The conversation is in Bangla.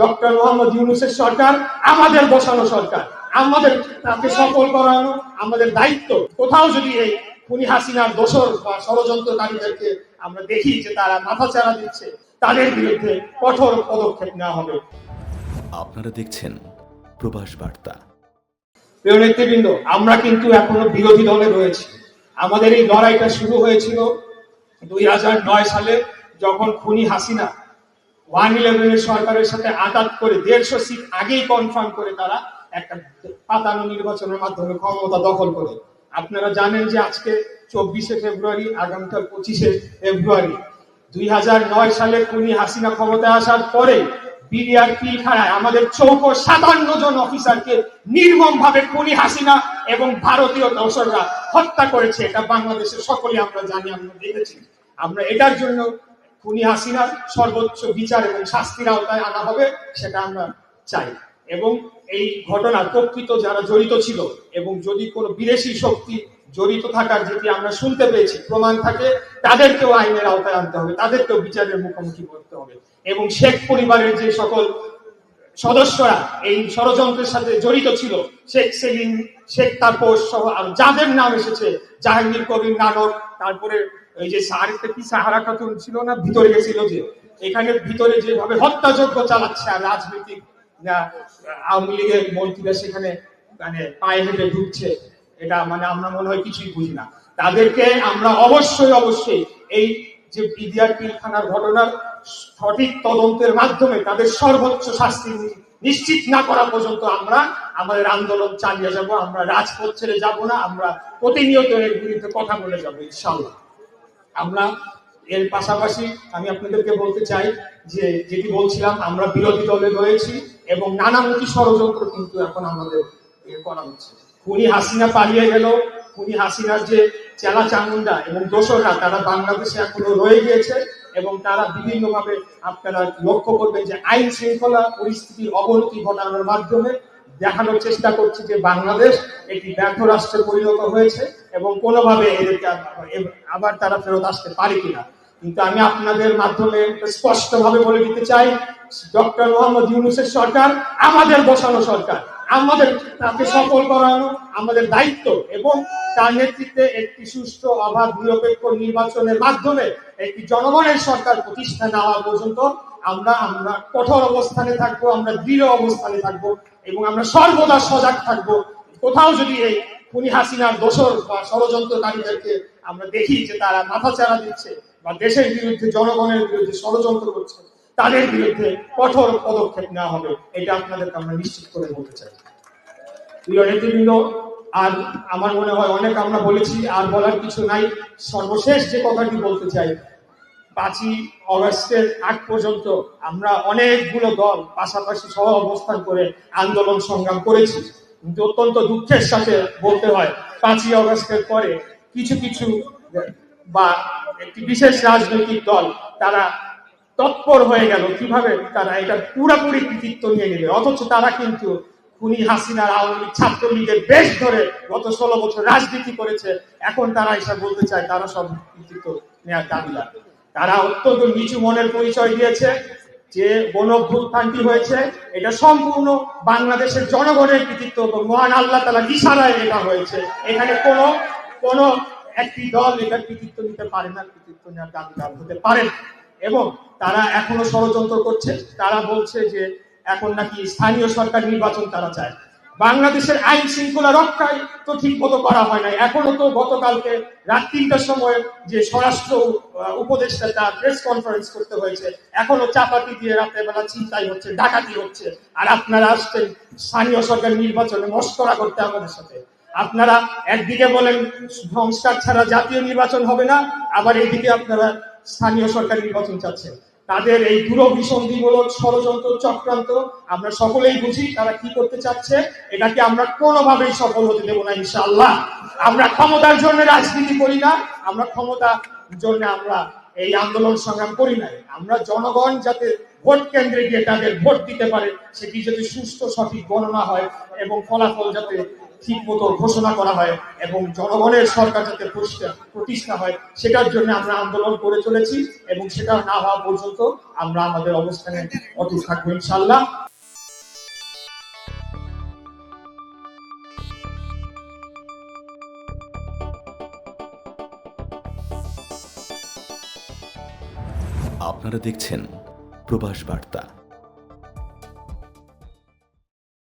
ডক্টর মোহাম্মদ ইউনুসের সরকার আমাদের বসানো সরকার। আমাদের তাকে সফল করানো আমাদের দায়িত্ব। কোথাও যদি এই খুনি হাসিনার দোষর বা ষড়যন্ত্রকারীদেরকে আমরা দেখি যে তারা মাথাচাড়া দিচ্ছে তাদের বিরুদ্ধে কঠোর পদক্ষেপ নেওয়া হবে। আপনারা দেখছেন প্রবাস বার্তা। প্রিয় নেতৃবৃন্দ আমরা কিন্তু এখনও বিরোধী দলে রয়েছি। আমাদের এই লড়াইটা শুরু হয়েছিল দুই হাজার নয় সালে যখন খুনি হাসিনা ওয়ান ইলেভেনের সরকারের সাথে আঘাত করে দেড়শো সিট আগেই কনফার্ম করে তারা একটা পাতানো নির্বাচনের মাধ্যমে ক্ষমতা দখল করে। আপনারা জানেন যে আজকে চব্বিশে ফেব্রুয়ারি, আগামীকাল পঁচিশে ফেব্রুয়ারি। দুই হাজার নয় সালে হাসিনা ক্ষমতায় আসার পরে বিডিআর পিলখানায় আমাদের চৌকো সাতান্ন জন অফিসারকে নির্মম ভাবে খুনি হাসিনা এবং ভারতীয় দর্শকরা হত্যা করেছে। এটা বাংলাদেশের সকলে আমরা জানি, আমরা দেখেছি। আমরা এটার জন্য খুনি হাসিনার সর্বোচ্চ বিচার এবং শাস্তির আওতায় আনা হবে, সেটা আমরা চাই। এবং এই ঘটনা প্রকৃত যারা জড়িত ছিল এবং যদি কোনো বিদেশি শক্তি জড়িত থাকার যেটি আমরা শুনতে পেয়েছি, প্রমাণ থাকে, তাদেরকেও আইনের আওতায় আনতে হবে, তাদেরকেও বিচারের মুখোমুখি করতে হবে। এবং শেখ পরিবারের যে সকল সদস্যরা এই ষড়যন্ত্রের সাথে জড়িত ছিল। শেখ সেলিম, শেখ তাপস সহ আর যাদের নাম এসেছে, জাহাঙ্গীর কবির নানক তারপরে এই যে আরেকটা কি, সাহারা খাতুন ছিল না, ভিতরে গেছিল যে। এখানে ভিতরে যেভাবে হত্যাযজ্ঞ চালাচ্ছে আর রাজনৈতিক আওয়ামী লীগের মন্ত্রীরা সেখানে মানে পায়ে হেঁটে ঢুকছে, এটা মানে আমরা মনে হয় কিছুই বুঝি না। তাদেরকে আমরা অবশ্যই অবশ্যই এই যে বিডিআর পিলখানার ঘটনার সঠিক তদন্তের মাধ্যমে তাদের সর্বোচ্চ শাস্তি নিশ্চিত না করা পর্যন্ত আমরা আমাদের আন্দোলন চালিয়ে যাব, আমরা রাজপথ ছেড়ে যাব না, আমরা প্রতিনিয়ত এর বিরুদ্ধে কথা বলে যাব ইনশাল্লাহ আমরা এর পাশাপাশি আমি আপনাদেরকে বলতে চাই যে, যেটি বলছিলাম, আমরা বিরোধী দলে রয়েছি এবং নানামুখী ষড়যন্ত্র কিন্তু এখন আমাদের করা হচ্ছে। খুনি হাসিনা পালিয়ে গেল খুনি হাসিনার যে চেলা চামুন্ডা এবং দোসররা, তারা বাংলাদেশে এখনও রয়ে গিয়েছে এবং তারা বিভিন্নভাবে আপনারা লক্ষ্য করবেন যে আইন শৃঙ্খলা পরিস্থিতির অবনতি ঘটানোর মাধ্যমে দেখানোর চেষ্টা করছে যে বাংলাদেশ একটি ব্যর্থ রাষ্ট্রে পরিণত হয়েছে এবং কোনোভাবে এদেরকে আবার তারা ফেরত আসতে পারে কিনা। কিন্তু আমি আপনাদের মাধ্যমে স্পষ্টভাবে বলে দিতে চাই, ডক্টর মোহাম্মদ ইউনুসের সরকার, আমাদের বসানো সরকার। আমাদের তাকে সফল করানো আমাদের দায়িত্ব এবং তার নেতৃত্বে একটি সুষ্ঠু অবাধ নিরপেক্ষ নির্বাচনের মাধ্যমে একটি জনগণের সরকার প্রতিষ্ঠা না হওয়া পর্যন্ত আমরা আমরা কঠোর অবস্থানে থাকব, আমরা দৃঢ় অবস্থানে থাকব এবং আমরা সর্বদা সজাগ থাকব। কোথাও যদি এই খুনি হাসিনার দোষর বা ষড়যন্ত্রকারীদেরকে আমরা দেখি যে তারা মাথাচাড়া দিচ্ছে বা দেশের বিরুদ্ধে, জনগণের বিরুদ্ধে ষড়যন্ত্র করছে তাদের বিরুদ্ধে কঠোর পদক্ষেপ নেওয়া হবে, এটা আপনাদেরকে আমরা নিশ্চিত করে বলতে চাই। প্রিয় নেতৃবৃন্দ আর আমার মনে হয় অনেক আমরা বলেছি, আর বলার কিছু নাই। সর্বশেষ যে কথাটি বলতে চাই, পাঁচই অগস্টের আগ পর্যন্ত আমরা অনেকগুলো দল পাশাপাশি সহ অবস্থান করে আন্দোলন সংগ্রাম করেছি। কিন্তু অত্যন্ত দুঃখের সাথে বলতে হয়, পাঁচই অগস্টের পরে কিছু কিছু বা একটি বিশেষ রাজনৈতিক দল, তারা তৎপর হয়ে গেল কীভাবে তারা এটা পুরোপুরি কৃতিত্ব নিয়ে নেবে। অথচ তারা কিন্তু খুনি হাসিনার আওয়ামী লীগ ছাত্রলীগের বেশ ধরে গত ষোলো বছর রাজনীতি করেছে। এখন তারা এসব বলতে চায়, তারা সব কৃতিত্ব নেওয়ার দাবিদার তারা অত্যন্ত নিচু মনের পরিচয় দিয়েছে যে গণভ্যুত্থানটি হয়েছে, এটা সম্পূর্ণ বাংলাদেশের জনগণের কৃতিত্ব এবং মহান আল্লাহ তালা ইশারায় এটা হয়েছে। এখানে কোনো কোনো একটি দল এটা কৃতিত্ব নিতে পারে না, কৃতিত্ব নেওয়ার দাবিদার হতে পারে না। এবং তারা এখনও ষড়যন্ত্র করছে। তারা বলছে যে এখন নাকি স্থানীয় সরকার নির্বাচন তারা চায়। বাংলাদেশের আইন শৃঙ্খলা রক্ষায় তো ঠিক মতো করা হয় নাই। এখনও তো গতকালকে রাত তিনটার সময় যে স্বরাষ্ট্র উপদেষ্টা তার প্রেস কনফারেন্স করতে হয়েছে, এখনও চাপাতি দিয়ে রাতের বেলা চিন্তাই হচ্ছে, ডাকাতি হচ্ছে। আর আপনারা আসছেন স্থানীয় সরকার নির্বাচনে মস্করা করতে আমাদের সাথে। আপনারা একদিকে বলেন সংস্কার ছাড়া জাতীয় নির্বাচন হবে না, আবার এদিকে আপনারা স্থানীয় সরকার নির্বাচন চাচ্ছেন তাদের এই দূরভিসন্ধিমূলক ষড়যন্ত্র চক্রান্ত আমরা সকলেই বুঝি তারা কি করতে চাচ্ছে, এটাকে আমরা কোনোভাবেই সফল হতে দেবো না ইনশাআল্লাহ। আমরা ক্ষমতার জন্য রাজনীতি করি না, আমরা ক্ষমতার জন্য আমরা এই আন্দোলন সংগ্রাম করি নাই আমরা জনগণ যাতে ভোট কেন্দ্রে গিয়ে তাদের ভোট দিতে পারে, সেটি যদি সুস্থ সঠিক গণনা হয় এবং ফলাফল যাতে ঠিক ঘোষণা করা হয় এবং জনগণের সরকার যাতে প্রতিষ্ঠা হয়, সেটার জন্য আমরা আন্দোলন করে চলেছি এবং সেটা না হওয়া পর্যন্ত আমরা আমাদের অবস্থানে অটুট থাকব ইনশাল্লাহ আপনারা দেখছেন প্রবাস বার্তা।